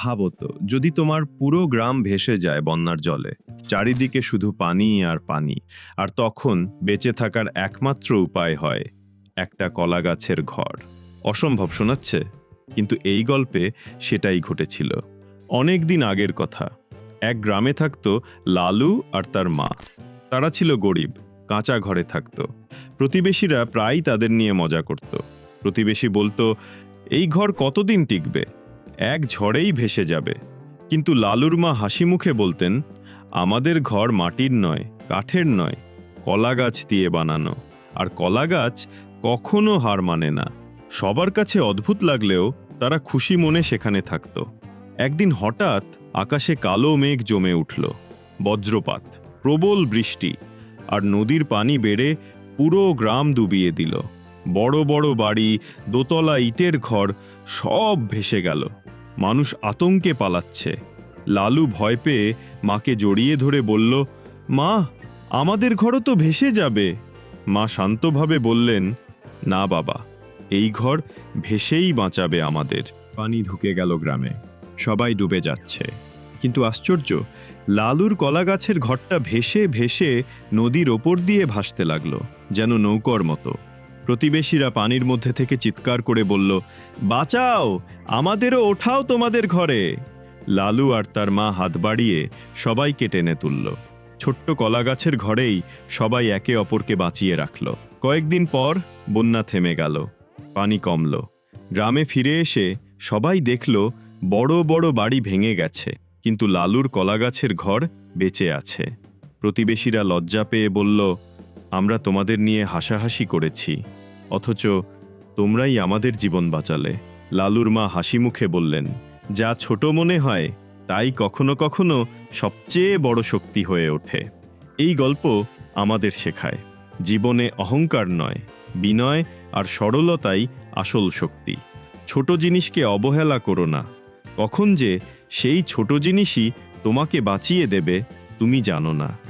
ভাবো তো, যদি তোমার পুরো গ্রাম ভেসে যায় বন্যার জলে, চারিদিকে শুধু পানি আর পানি, আর তখন বেঁচে থাকার একমাত্র উপায় হয় একটা কলা গাছের ঘর। অসম্ভব শোনাচ্ছে, কিন্তু এই গল্পে সেটাই ঘটেছিল। অনেক দিন আগের কথা, এক গ্রামে থাকতো লালু আর তার মা। তারা ছিল গরিব, কাঁচা ঘরে থাকতো। প্রতিবেশীরা প্রায়ই তাদের নিয়ে মজা করত। প্রতিবেশী বলতো, এই ঘর কতদিন টিকবে? এক ঝড়েই ভেসে যাবে। কিন্তু লালুর মা হাসি মুখে বলতেন, আমাদের ঘর মাটির নয়, কাঠের নয়, কলা গাছ দিয়ে বানানো। আর কলা গাছ কখনো হার মানে না। সবার কাছে অদ্ভুত লাগলেও তারা খুশি মনে সেখানে থাকত। একদিন হঠাৎ আকাশে কালো মেঘ জমে উঠল। বজ্রপাত, প্রবল বৃষ্টি, আর নদীর পানি বেড়ে পুরো গ্রাম ডুবিয়ে দিল। বড় বড় বাড়ি, দোতলা ইটের ঘর, সব ভেসে গেল। মানুষ আতঙ্কে পালাচ্ছে। লালু ভয় পেয়ে মাকে জড়িয়ে ধরে বলল, মা, আমাদের ঘরও তো ভেসে যাবে। মা শান্তভাবে বললেন, না বাবা, এই ঘর ভেসেই বাঁচাবে আমাদের। পানি ঢুকে গেল গ্রামে। সবাই ডুবে যাচ্ছে। কিন্তু আশ্চর্য, লালুর কলা গাছের ঘরটা ভেসে ভেসে নদীর ওপর দিয়ে ভাসতে লাগল, যেন নৌকর মতো। প্রতিবেশীরা পানির মধ্যে থেকে চিৎকার করে বলল, বাঁচাও! আমাদেরও ওঠাও তোমাদের ঘরে! লালু আর তার মা হাত বাড়িয়ে সবাইকে টেনে তুলল। ছোট্ট কলা গাছের ঘরেই সবাই একে অপরকে বাঁচিয়ে রাখল। কয়েকদিন পর বন্যা থেমে গেল, পানি কমল। গ্রামে ফিরে এসে সবাই দেখল, বড় বড় বাড়ি ভেঙে গেছে, কিন্তু লালুর কলাগাছের ঘর বেঁচে আছে। প্রতিবেশীরা লজ্জা পেয়ে বলল আমরা তোমাদের নিয়ে হাসাহাসি করেছি, অথচ তোমরাই আমাদের জীবন বাঁচালে। লালুর মা হাসি মুখে বললেন, যা ছোট মনে হয়, তাই কখনো কখনো সবচেয়ে বড় শক্তি হয়ে ওঠে। এই গল্প আমাদের শেখায়, জীবনে অহংকার নয়, বিনয় আর সরলতাই আসল শক্তি। ছোট জিনিসকে অবহেলা করো না। কখন যে সেই ছোট জিনিসই তোমাকে বাঁচিয়ে দেবে, তুমি জানো না।